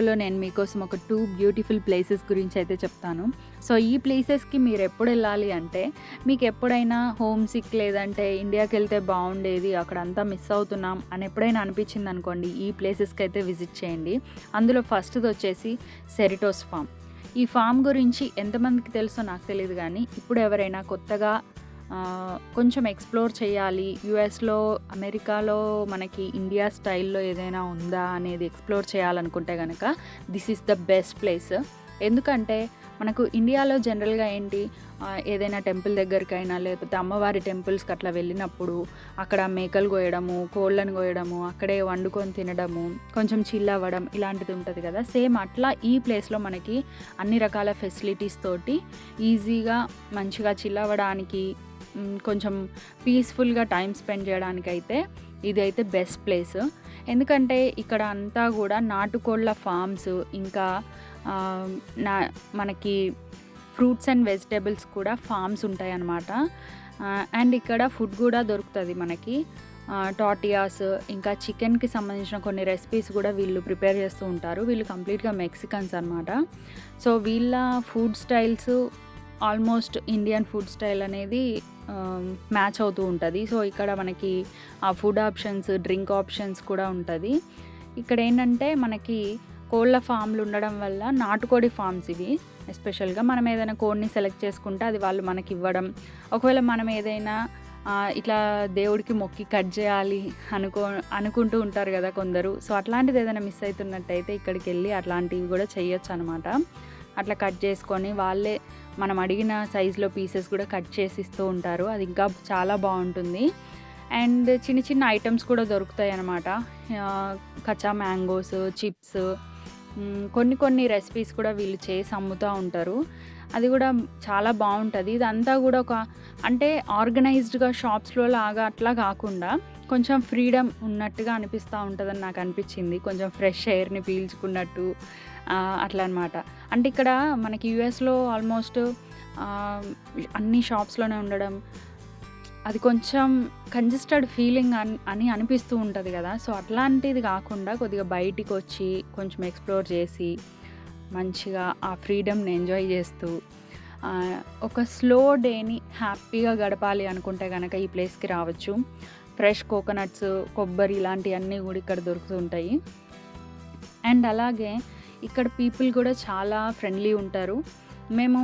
వీడియోలో నేను మీకోసం ఒక టూ బ్యూటిఫుల్ ప్లేసెస్ గురించి అయితే చెప్తాను. సో ఈ ప్లేసెస్కి మీరు ఎప్పుడు వెళ్ళాలి అంటే మీకు ఎప్పుడైనా హోమ్ సిక్ లేదంటే ఇండియాకి వెళ్తే బాగుండేది అక్కడ అంతా మిస్ అవుతున్నాం అని ఎప్పుడైనా అనిపించింది అనుకోండి ఈ ప్లేసెస్కి అయితే విజిట్ చేయండి. అందులో ఫస్ట్ది వచ్చేసి సెరిటోస్ ఫామ్ ఈ ఫామ్ గురించి ఎంతమందికి తెలుసో నాకు తెలియదు కానీ ఇప్పుడు ఎవరైనా కొత్తగా కొంచెం ఎక్స్ప్లోర్ చేయాలి. యుఎస్లో అమెరికాలో మనకి ఇండియా స్టైల్లో ఏదైనా ఉందా అనేది ఎక్స్ప్లోర్ చేయాలనుకుంటే కనుక this is the best place. ఎందుకంటే మనకు ఇండియాలో జనరల్గా ఏంటి? ఏదైనా టెంపుల్ దగ్గరికైనా లేకపోతే అమ్మవారి టెంపుల్స్కి అట్లా వెళ్ళినప్పుడు అక్కడ మేకలు కోయడము కోళ్ళను కోయడము అక్కడే వండుకొని తినడము కొంచెం చిల్ అవ్వడం ఇలాంటిది ఉంటుంది కదా. సేమ్ అట్లా ఈ ప్లేస్లో మనకి అన్ని రకాల ఫెసిలిటీస్ తోటి ఈజీగా మంచిగా చిల్ అవ్వడానికి కొంచెం పీస్ఫుల్గా టైం స్పెండ్ చేయడానికైతే ఇదైతే బెస్ట్ ప్లేస్ ఎందుకంటే ఇక్కడ అంతా కూడా నాటుకోళ్ళ ఫామ్స్ ఇంకా నా మనకి ఫ్రూట్స్ అండ్ వెజిటేబుల్స్ కూడా ఫామ్స్ ఉంటాయి అన్నమాట అండ్ ఇక్కడ ఫుడ్ కూడా దొరుకుతుంది మనకి. టాటియాస్ ఇంకా చికెన్కి సంబంధించిన కొన్ని రెసిపీస్ కూడా వీళ్ళు ప్రిపేర్ చేస్తూ ఉంటారు. వీళ్ళు కంప్లీట్గా మెక్సికన్స్ అనమాట సో వీళ్ళ food styles almost Indian food style అనేది మ్యాచ్ అవుతూ ఉంటుంది. సో ఇక్కడ మనకి ఆ ఫుడ్ ఆప్షన్స్ డ్రింక్ ఆప్షన్స్ కూడా ఉంటుంది. ఇక్కడ ఏంటంటే మనకి కోళ్ళ ఫామ్లు ఉండడం వల్ల నాటుకోడి ఫామ్స్ ఇవి. ఎస్పెషల్గా మనం ఏదైనా కోడిని సెలెక్ట్ చేసుకుంటే అది వాళ్ళు మనకి ఇవ్వడం ఒకవేళ మనం ఏదైనా ఇట్లా దేవుడికి మొక్కి కట్ చేయాలి అనుకో అనుకుంటూ ఉంటారు కదా కొందరు. సో అట్లాంటిది ఏదైనా మిస్ అవుతున్నట్టయితే ఇక్కడికి వెళ్ళి అట్లాంటివి కూడా చేయొచ్చు అనమాట అట్లా కట్ చేసుకొని వాళ్ళే మనం అడిగిన సైజులో పీసెస్ కూడా కట్ చేసి ఇస్తూ ఉంటారు. అది ఇంకా చాలా బాగుంటుంది. అండ్ చిన్న చిన్న ఐటమ్స్ కూడా దొరుకుతాయి అన్నమాట కచ్చా మ్యాంగోస్ చిప్స్ కొన్ని కొన్ని రెసిపీస్ కూడా వీళ్ళు చేసి అమ్ముతూ ఉంటారు. అది కూడా చాలా బాగుంటుంది. ఇదంతా కూడా ఒక అంటే ఆర్గనైజ్డ్గా షాప్స్లో లాగా అట్లా కాకుండా కొంచెం ఫ్రీడమ్ ఉన్నట్టుగా అనిపిస్తూ ఉంటుందని నాకు అనిపించింది. కొంచెం ఫ్రెష్ ఎయిర్ని పీల్చుకున్నట్టు అట్లా అనమాట అంటే ఇక్కడ మనకి యూఎస్లో ఆల్మోస్ట్ అన్ని షాప్స్లోనే ఉండడం అది కొంచెం కంజెస్టెడ్ ఫీలింగ్ అని అని అనిపిస్తూ ఉంటుంది కదా. సో అట్లాంటిది కాకుండా కొద్దిగా బయటికి వచ్చి కొంచెం ఎక్స్ప్లోర్ చేసి మంచిగా ఆ ఫ్రీడమ్ని ఎంజాయ్ చేస్తూ ఒక స్లో డేని హ్యాపీగా గడపాలి అనుకుంటే కనుక ఈ ప్లేస్కి రావచ్చు. ఫ్రెష్ కోకోనట్స్ కొబ్బరి ఇలాంటివన్నీ కూడా ఇక్కడ దొరుకుతూ ఉంటాయి అండ్ అలాగే ఇక్కడ పీపుల్ కూడా చాలా ఫ్రెండ్లీ ఉంటారు. మేము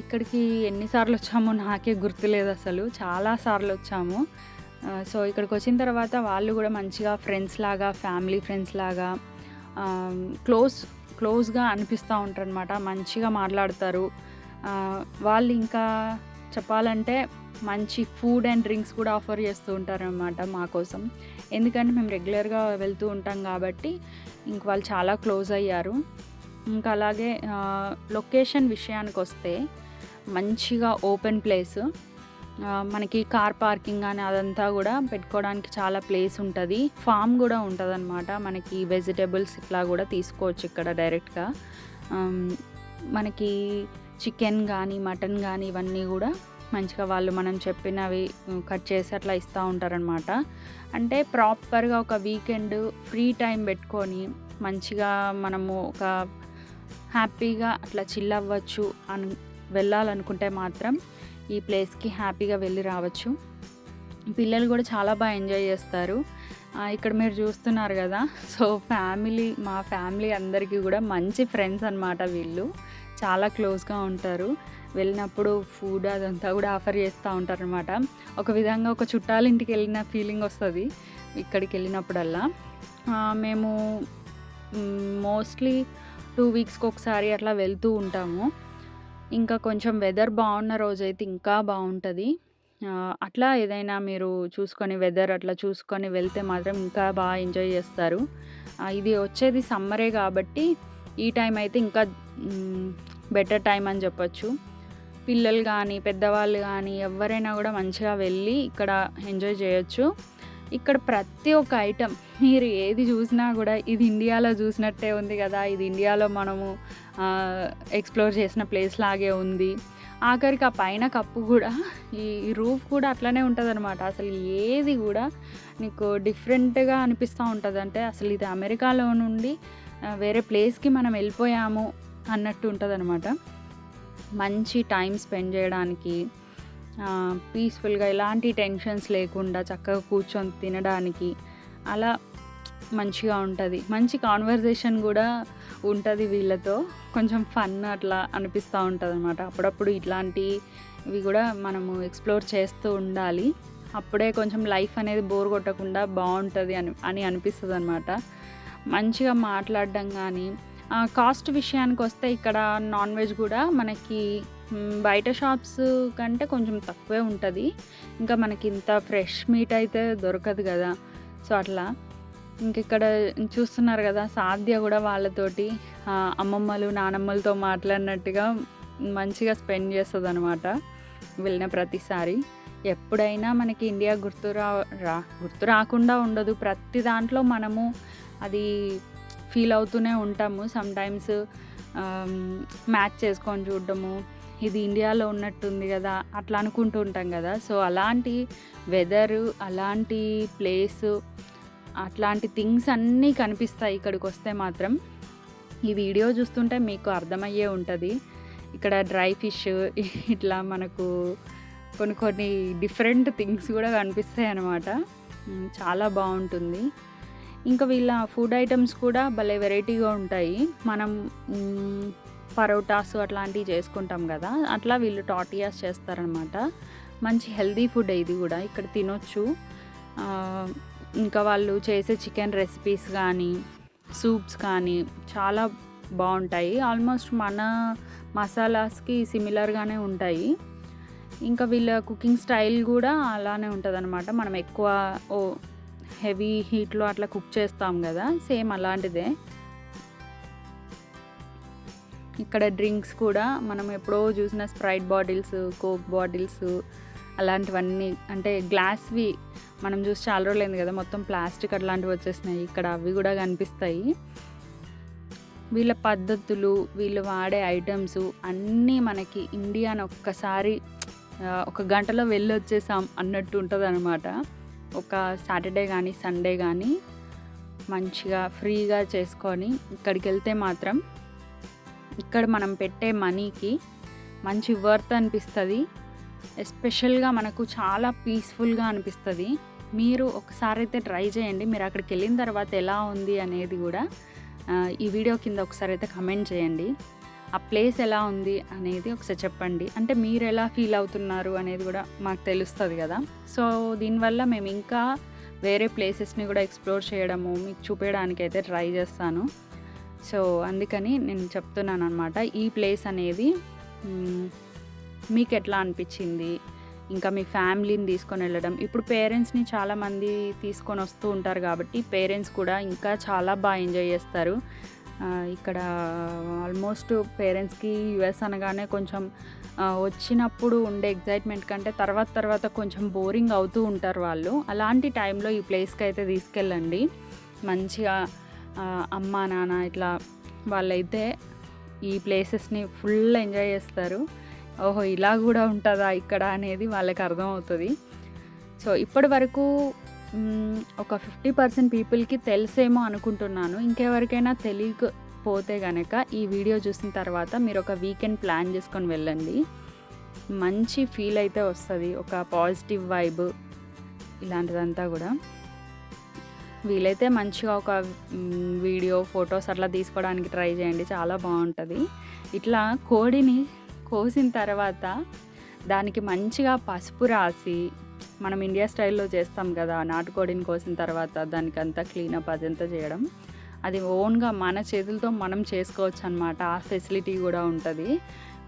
ఇక్కడికి ఎన్నిసార్లు వచ్చామో నాకే గుర్తులేదు అసలు. చాలా సార్లు వచ్చాము. సో ఇక్కడికి వచ్చిన తర్వాత వాళ్ళు కూడా మంచిగా ఫ్రెండ్స్ లాగా ఫ్యామిలీ ఫ్రెండ్స్ లాగా క్లోజ్ క్లోజ్గా అనిపిస్తూ ఉంటారనమాట మంచిగా మాట్లాడతారు. వాళ్ళు ఇంకా చెప్పాలంటే మంచి ఫుడ్ అండ్ డ్రింక్స్ కూడా ఆఫర్ చేస్తూ ఉంటారనమాట మా కోసం. ఎందుకంటే మేము రెగ్యులర్గా వెళ్తూ ఉంటాం కాబట్టి ఇంక వాళ్ళు చాలా క్లోజ్ అయ్యారు. ఇంకా అలాగే లొకేషన్ విషయానికి వస్తే మంచిగా ఓపెన్ ప్లేస్. మనకి కార్ పార్కింగ్ అని అదంతా కూడా పెట్టుకోవడానికి చాలా ప్లేస్ ఉంటుంది. ఫామ్ కూడా ఉంటుంది అనమాట మనకి వెజిటేబుల్స్ ఇట్లా కూడా తీసుకోవచ్చు ఇక్కడ డైరెక్ట్గా. మనకి చికెన్ కానీ మటన్ కానీ ఇవన్నీ కూడా మంచిగా వాళ్ళు మనం చెప్పినవి కట్ చేసి అట్లా ఇస్తూ ఉంటారనమాట అంటే ప్రాపర్గా ఒక వీకెండ్ ఫ్రీ టైం పెట్టుకొని మంచిగా మనము ఒక హ్యాపీగా అట్లా చిల్ అవ్వచ్చు అని వెళ్ళాలనుకుంటే మాత్రం ఈ ప్లేస్కి హ్యాపీగా వెళ్ళి రావచ్చు. పిల్లలు కూడా చాలా బాగా ఎంజాయ్ చేస్తారు. ఇక్కడ మీరు చూస్తున్నారు కదా సో ఫ్యామిలీ మా ఫ్యామిలీ అందరికీ కూడా మంచి ఫ్రెండ్స్ అనమాట వీళ్ళు. చాలా క్లోజ్గా ఉంటారు. వెళ్ళినప్పుడు ఫుడ్ అదంతా కూడా ఆఫర్ చేస్తూ ఉంటారు అనమాట ఒక విధంగా ఒక చుట్టాలింటికి వెళ్ళిన ఫీలింగ్ వస్తుంది ఇక్కడికి వెళ్ళినప్పుడల్లా. మేము మోస్ట్లీ టూ వీక్స్కి ఒకసారి అట్లా వెళ్తూ ఉంటాము. ఇంకా కొంచెం వెదర్ బాగున్న రోజైతే ఇంకా బాగుంటుంది. అట్లా ఏదైనా మీరు చూసుకొని వెదర్ అట్లా చూసుకొని వెళ్తే మాత్రం ఇంకా బాగా ఎంజాయ్ చేస్తారు. ఇది వచ్చేది సమ్మరే కాబట్టి ఈ టైం అయితే ఇంకా బెటర్ టైం అని చెప్పచ్చు. పిల్లలు కానీ పెద్దవాళ్ళు కానీ ఎవరైనా కూడా మంచిగా వెళ్ళి ఇక్కడ ఎంజాయ్ చేయొచ్చు. ఇక్కడ ప్రతి ఒక్క ఐటెం మీరు ఏది చూసినా కూడా ఇది ఇండియాలో చూసినట్టే ఉంది కదా ఇది ఇండియాలో మనము ఎక్స్ప్లోర్ చేసిన ప్లేస్ లాగే ఉంది. ఆఖరికి ఆ పైన కప్పు కూడా ఈ రూఫ్ కూడా అట్లనే ఉంటుంది అనమాట అసలు ఏది కూడా నీకు డిఫరెంట్‌గా అనిపిస్తూ ఉంటుంది అంటే అసలు ఇది అమెరికాలో నుండి వేరే ప్లేస్‌కి మనం వెళ్ళిపోయాము అన్నట్టు ఉంటుంది అనమాట మంచి టైం స్పెండ్ చేయడానికి పీస్‌ఫుల్‌గా ఎలాంటి టెన్షన్స్ లేకుండా చక్కగా కూర్చొని తినడానికి అలా మంచిగా ఉంటుంది మంచి కాన్వర్జేషన్ కూడా ఉంటుంది వీళ్ళతో. కొంచెం ఫన్ అట్లా అనిపిస్తూ ఉంటుంది అనమాట అప్పుడప్పుడు ఇట్లాంటివి కూడా మనము ఎక్స్‌ప్లోర్ చేస్తూ ఉండాలి. అప్పుడే కొంచెం లైఫ్ అనేది బోర్ కొట్టకుండా బాగుంటుంది అని అని అనిపిస్తుంది అనమాట మంచిగా మాట్లాడడం కానీ కాస్ట్ విషయానికి వస్తే ఇక్కడ నాన్ వెజ్ కూడా మనకి బయట షాప్స్ కంటే కొంచెం తక్కువే ఉంటుంది ఇంకా మనకి ఇంత ఫ్రెష్ మీట్ అయితే దొరకదు కదా సో, అట్లా. ఇంక ఇక్కడ చూస్తున్నారు కదా సాధ్య కూడా వాళ్ళతోటి అమ్మమ్మలు, నానమ్మలతో మాట్లాడినట్టుగా మంచిగా స్పెండ్ చేస్తుంది అనమాట వెళ్ళిన ప్రతిసారి. ఎప్పుడైనా మనకి ఇండియా గుర్తు రా రా గుర్తు రాకుండా ఉండదు. ప్రతి దాంట్లో మనము అది ఫీల్ అవుతూనే ఉంటాము. సమ్‌టైమ్స్ మ్యాచ్ చేసుకొని చూడడము. ఇది ఇండియాలో ఉన్నట్టుంది కదా అట్లా అనుకుంటూ ఉంటాం కదా సో, అలాంటి వెదరు, అలాంటి ప్లేసు, అట్లాంటి థింగ్స్ అన్నీ కనిపిస్తాయి ఇక్కడికి వస్తే మాత్రం. ఈ వీడియో చూస్తుంటే మీకు అర్థమయ్యే ఉంటుంది ఇక్కడ డ్రై ఫిష్ ఇట్లా మనకు కొన్ని కొన్ని డిఫరెంట్ థింగ్స్ కూడా కనిపిస్తాయి అనమాట చాలా బాగుంటుంది ఇంకా వీళ్ళ ఫుడ్ ఐటమ్స్ కూడా భలే వెరైటీగా ఉంటాయి. మనం పరోటాస్ అట్లాంటివి చేసుకుంటాం కదా అట్లా వీళ్ళు టాటియాస్ చేస్తారనమాట. మంచి హెల్దీ ఫుడ్ ఇది కూడా ఇక్కడ తినొచ్చు. ఇంకా వాళ్ళు చేసే చికెన్ రెసిపీస్ కానీ సూప్స్ కానీ చాలా బాగుంటాయి ఆల్మోస్ట్ మన మసాలాస్‌కి సిమిలర్‌గానే ఉంటాయి. ఇంకా వీళ్ళ కుకింగ్ స్టైల్ కూడా అలానే ఉంటదనమాట. మనం ఎక్కువ ఓ హెవీ హీట్‌లో అట్లా కుక్ చేస్తాం కదా సేమ్ అలాంటిదే. ఇక్కడ డ్రింక్స్ కూడా మనం ఎప్పుడో చూసిన స్ప్రైట్ బాటిల్స్, కోక్ బాటిల్స్ అలాంటివన్నీ అంటే గ్లాస్‌వి మనం చూసి చాలా రోజులైంది కదా మొత్తం ప్లాస్టిక్ అట్లాంటివి వచ్చేసినాయి. ఇక్కడ అవి కూడా కనిపిస్తాయి. వీళ్ళ పద్ధతులు, వీళ్ళు వాడే ఐటమ్స్ అన్నీ మనకి ఇండియాని ఒక్కసారి ఒక గంటలో వెళ్ళొచ్చేసాం అన్నట్టు ఉంటుంది అనమాట ఒక సాటర్‌డే కానీ సండే కానీ మంచిగా ఫ్రీగా చేసుకొని ఇక్కడికి వెళ్తే మాత్రం ఇక్కడ మనం పెట్టే మనీకి మంచి వర్త్ అనిపిస్తుంది ఎస్పెషల్‌గా మనకు చాలా పీస్‌ఫుల్‌గా అనిపిస్తుంది మీరు ఒకసారి అయితే ట్రై చేయండి. మీరు అక్కడికి వెళ్ళిన తర్వాత ఎలా ఉంది అనేది కూడా ఈ వీడియో కింద ఒకసారి అయితే కమెంట్ చేయండి. ఆ ప్లేస్ ఎలా ఉంది అనేది ఒకసారి చెప్పండి. అంటే మీరెలా ఫీల్ అవుతున్నారు అనేది కూడా మాకు తెలుస్తుంది కదా సో, దీనివల్ల మేము ఇంకా వేరే ప్లేసెస్‌ని కూడా ఎక్స్‌ప్లోర్ చేయడము, మీకు చూపియడానికైతే ట్రై చేస్తాను. సో, అందుకని నేను చెప్తున్నాను అనమాట ఈ ప్లేస్ అనేది మీకు ఎట్లా అనిపించింది ఇంకా మీ ఫ్యామిలీని తీసుకొని వెళ్ళడం ఇప్పుడు పేరెంట్స్‌ని చాలామంది తీసుకొని వస్తూ ఉంటారు కాబట్టి పేరెంట్స్ కూడా ఇంకా చాలా బాగా ఎంజాయ్ చేస్తారు. ఇక్కడ ఆల్మోస్ట్ పేరెంట్స్‌కి యుఎస్ అనగానే కొంచెం వచ్చినప్పుడు ఉండే ఎక్సైట్‌మెంట్ కంటే తర్వాత తర్వాత కొంచెం బోరింగ్ అవుతూ ఉంటారు వాళ్ళు. అలాంటి టైంలో ఈ ప్లేస్కి అయితే తీసుకెళ్ళండి. మంచిగా అమ్మ, నాన్న ఇట్లా వాళ్ళైతే ఈ ప్లేసెస్‌ని ఫుల్ ఎంజాయ్ చేస్తారు. ఓహో! ఇలా కూడా ఉంటుందా ఇక్కడ అనేది వాళ్ళకి అర్థమవుతుంది సో, ఇప్పటి వరకు ఒక 50% పీపుల్‌కి తెలుసేమో అనుకుంటున్నాను. ఇంకెవరికైనా తెలియకపోతే కనుక ఈ వీడియో చూసిన తర్వాత మీరు ఒక వీకెండ్ ప్లాన్ చేసుకొని వెళ్ళండి. మంచి ఫీల్ అయితే వస్తుంది ఒక పాజిటివ్ వైబ్ ఇలాంటిదంతా కూడా వీలైతే మంచిగా ఒక వీడియో, ఫొటోస్ అట్లా తీసుకోవడానికి ట్రై చేయండి. చాలా బాగుంటుంది ఇట్లా కోడిని కోసిన తర్వాత దానికి మంచిగా పసుపు రాసి మనం ఇండియా స్టైల్‌లో చేస్తాం కదా నాటుకోడిని కోసిన తర్వాత దానికంతా క్లీనప్ అదంతా చేయడం. అది ఓన్‌గా మన చేతులతో మనం చేసుకోవచ్చు అనమాట ఆ ఫెసిలిటీ కూడా ఉంటుంది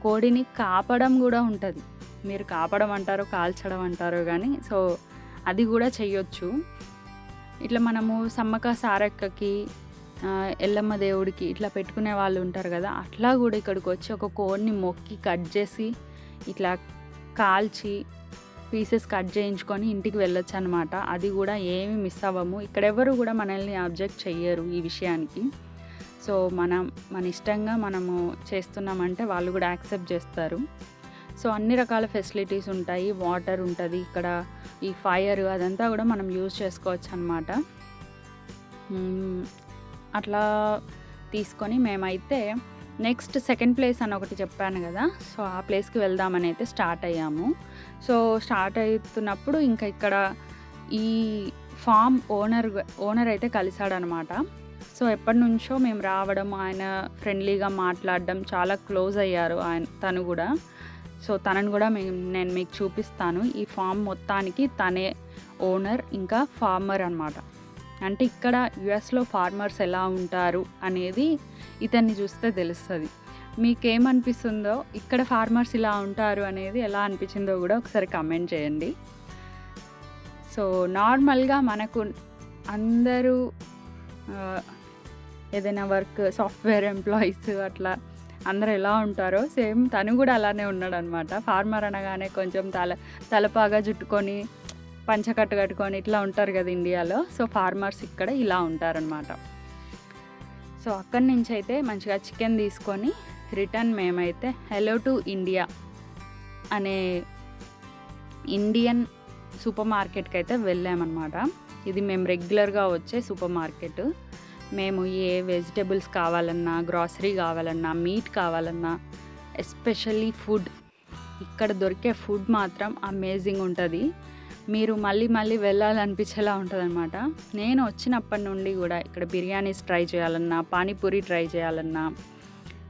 కోడిని కాపడం కూడా ఉంటుంది మీరు కాపడం అంటారో, కాల్చడం అంటారో కానీ సో, అది కూడా చెయ్యొచ్చు. ఇట్లా మనము సమ్మక్క సారక్కకి ఎల్లమ్మ దేవుడికి ఇట్లా పెట్టుకునే వాళ్ళు ఉంటారు కదా అట్లా కూడా ఇక్కడికి వచ్చి ఒక కోడిని మొక్కి కట్ చేసి ఇట్లా కాల్చి పీసెస్ కట్ చేయించుకొని ఇంటికి వెళ్ళొచ్చనమాట. అది కూడా ఏమి మిస్ అవ్వము. ఇక్కడెవరు కూడా మనల్ని అబ్జెక్ట్ చెయ్యరు ఈ విషయానికి. సో, మనం మన ఇష్టంగా మనము చేస్తున్నామంటే వాళ్ళు కూడా యాక్సెప్ట్ చేస్తారు సో అన్ని రకాల ఫెసిలిటీస్ ఉంటాయి. వాటర్ ఉంటుంది ఇక్కడ. ఈ ఫైర్ అదంతా కూడా మనం యూజ్ చేసుకోవచ్చు అనమాట అట్లా తీసుకొని మేమైతే నెక్స్ట్ సెకండ్ ప్లేస్ అని ఒకటి చెప్పాను కదా. సో ఆ ప్లేస్కి వెళ్దామని అయితే స్టార్ట్ అయ్యాము. సో స్టార్ట్ అవుతున్నప్పుడు ఇంకా ఇక్కడ ఈ ఫామ్ ఓనర్ ఓనర్ అయితే కలిశాడనమాట సో ఎప్పటి నుంచో మేము రావడం ఆయన ఫ్రెండ్లీగా మాట్లాడడం చాలా క్లోజ్ అయ్యారు ఆయన తను కూడా. సో తనని కూడా మేము నేను మీకు చూపిస్తాను. ఈ ఫామ్ మొత్తానికి తనే ఓనర్ ఇంకా ఫార్మర్ అనమాట అంటే ఇక్కడ యుఎస్లో ఫార్మర్స్ ఎలా ఉంటారు అనేది ఇతన్ని చూస్తే తెలుస్తుంది. మీకేమనిపిస్తుందో ఇక్కడ ఫార్మర్స్ ఇలా ఉంటారు అనేది ఎలా అనిపించిందో కూడా ఒకసారి కమెంట్ చేయండి. సో నార్మల్గా మనకు అందరూ ఏదైనా వర్క్ సాఫ్ట్వేర్ ఎంప్లాయీస్ అట్లా అందరూ ఎలా ఉంటారో సేమ్ తను కూడా అలానే ఉన్నాడు అనమాట ఫార్మర్ అనగానే కొంచెం తల తలపాగా జుట్టుకొని పంచకట్టు కట్టుకొని ఇట్లా ఉంటారు కదా ఇండియాలో. సో ఫార్మర్స్ ఇక్కడ ఇలా ఉంటారనమాట. సో అక్కడి నుంచి అయితే మంచిగా చికెన్ తీసుకొని రిటర్న్ మేమైతే హెలో టు ఇండియా అనే ఇండియన్ సూపర్ మార్కెట్కి అయితే వెళ్ళామన్నమాట ఇది మేము రెగ్యులర్గా వచ్చే సూపర్ మార్కెట్. మేము ఏ వెజిటేబుల్స్ కావాలన్నా గ్రాసరీ కావాలన్నా మీట్ కావాలన్నా ఎస్పెషల్లీ ఫుడ్. ఇక్కడ దొరికే ఫుడ్ మాత్రం అమేజింగ్ ఉంటుంది. మీరు మళ్ళీ మళ్ళీ వెళ్ళాలనిపించేలా ఉంటుంది అనమాట నేను వచ్చినప్పటి నుండి కూడా ఇక్కడ బిర్యానీస్ ట్రై చేయాలన్నా పానీపూరి ట్రై చేయాలన్నా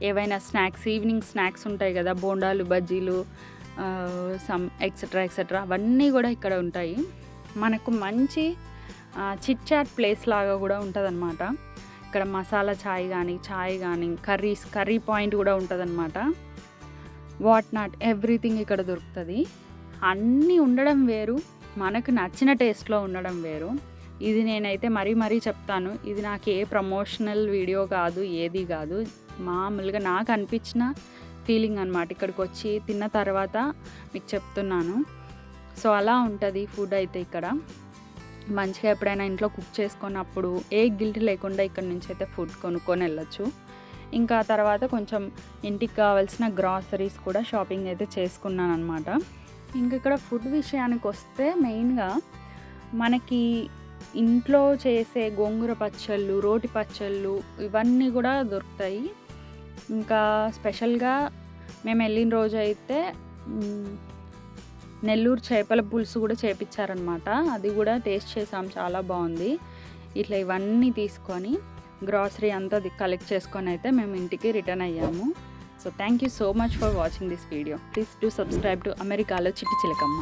ఏవైనా స్నాక్స్ ఈవినింగ్ స్నాక్స్ ఉంటాయి కదా బోండాలు బజ్జీలు సమ్ ఎక్సెట్రా ఎక్సెట్రా అవన్నీ కూడా ఇక్కడ ఉంటాయి. మనకు మంచి చిట్ చాట్ ప్లేస్ లాగా కూడా ఉంటుందన్నమాట. ఇక్కడ మసాలా చాయ్ కానీ చాయ్ కానీ కర్రీస్ కర్రీ పాయింట్ కూడా ఉంటుందన్నమాట. వాట్ నాట్ ఎవ్రీథింగ్ ఇక్కడ దొరుకుతుంది. అన్నీ ఉండడం వేరు మనకు నచ్చిన టేస్ట్లో ఉండడం వేరు. ఇది నేనైతే మరీ మరీ చెప్తాను ఇది నాకు ఏ ప్రమోషనల్ వీడియో కాదు ఏది కాదు. మామూలుగా నాకు అనిపించిన ఫీలింగ్ అనమాట ఇక్కడికి వచ్చి తిన్న తర్వాత మీకు చెప్తున్నాను. సో అలా ఉంటుంది ఫుడ్ అయితే ఇక్కడ. మంచిగా ఎప్పుడైనా ఇంట్లో కుక్ చేసుకున్నప్పుడు ఏ గిల్ట్ లేకుండా ఇక్కడ నుంచి అయితే ఫుడ్ కొనుక్కొని వెళ్ళొచ్చు. ఇంకా తర్వాత కొంచెం ఇంటికి కావాల్సిన గ్రాసరీస్ కూడా షాపింగ్ అయితే చేసుకున్నాను అనమాట ఇంక ఇక్కడ ఫుడ్ విషయానికి వస్తే మెయిన్గా మనకి ఇంట్లో చేసే గోంగూర పచ్చళ్ళు రోటి పచ్చళ్ళు ఇవన్నీ కూడా దొరుకుతాయి. ఇంకా స్పెషల్గా మేము వెళ్ళిన రోజు అయితే నెల్లూరు చేపల పులుసు కూడా చేపించారనమాట అది కూడా టేస్ట్ చేసాం చాలా బాగుంది. ఇట్లా ఇవన్నీ తీసుకొని గ్రాసరీ అంతా కలెక్ట్ చేసుకొని అయితే మేము ఇంటికి రిటర్న్ అయ్యాము. So thank you so much for watching this video. Please do subscribe to అమెరికాలో చిట్టి చిలకమ్మ.